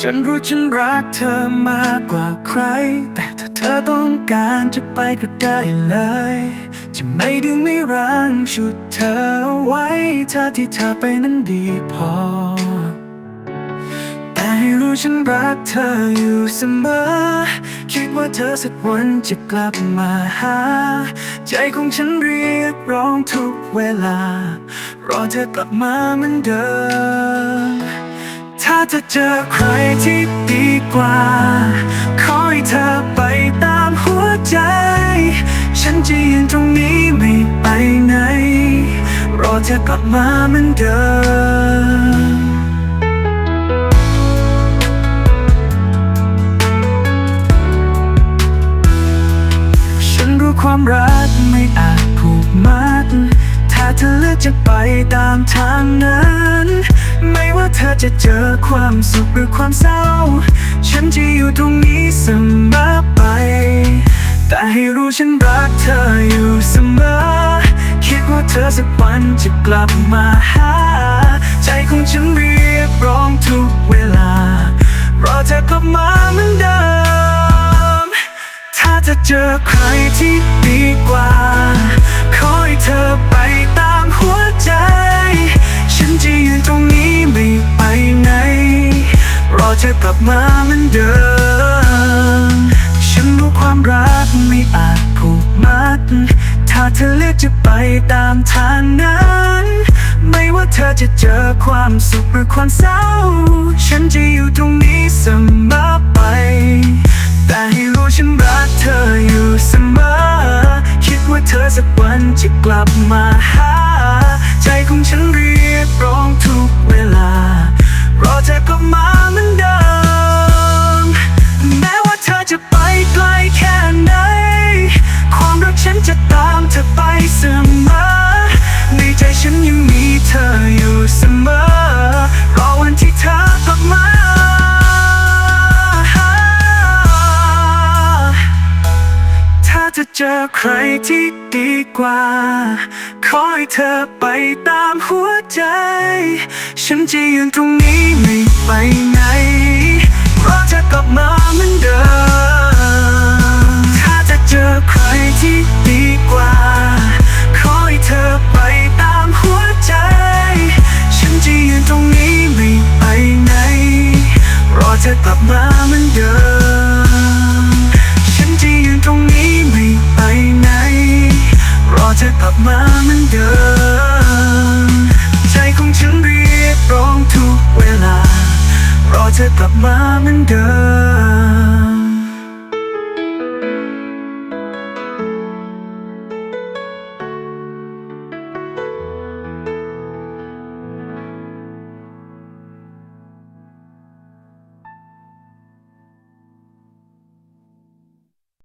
ฉันรู้ฉันรักเธอมากกว่าใคร แต่ถ้าเธอต้องการจะไปก็ได้เลย จะไม่ดึงไม่รั้งชุดเธอไว้ถ้าที่เธอไปนั้นดีพอ แต่ให้รู้ฉันรักเธออยู่เสมอ คิดว่าเธอสักวันจะกลับมาหา ใจของฉันเรียกร้องทุกเวลา รอเธอกลับมาเหมือนเดิม ถ้าเธอเจอใครที่ดีกว่า ขอให้เธอไปตามหัวใจ ฉันจะยืนตรงนี้ไม่ไปไหน รอเธอกลับมาเหมือนเดิมฉันรู้ความรักไม่อาจผูกมัด ถ้าเธอเลือกจะไปตามทางนั้น เธอจะเจอความสุขหรือความเศร้า ฉันจะอยู่ตรงนี้เสมอไป แต่ให้รู้ฉันรักเธออยู่เสมอ คิดว่าเธอสักวันจะกลับมาหา ใจของฉันเรียกร้องทุกเวลา รอเธอกลับมาเหมือนเดิม ถ้าเธอเจอใครที่ดีกว่า ขอให้เธอไป กลับมาเหมือนเดิม ฉันรู้ความรักไม่อาจผูกมัด ถ้าเธอเลือกจะไปตามทางนั้น ไม่ว่าเธอจะเจอความสุขหรือความเศร้า ไกลแค่ไหน ความรักฉันจะตามเธอไปเสมอ ในใจฉันยังมีเธออยู่เสมอ รอวันที่เธอกลับมาถ้าเธอเจอใครที่ดีกว่า ขอให้เธอไปตามหัวใจ ฉันจะยืนตรงนี้ไม่ไปไหน เพรอเธอกลับมาเหมือน เหมือนเดิม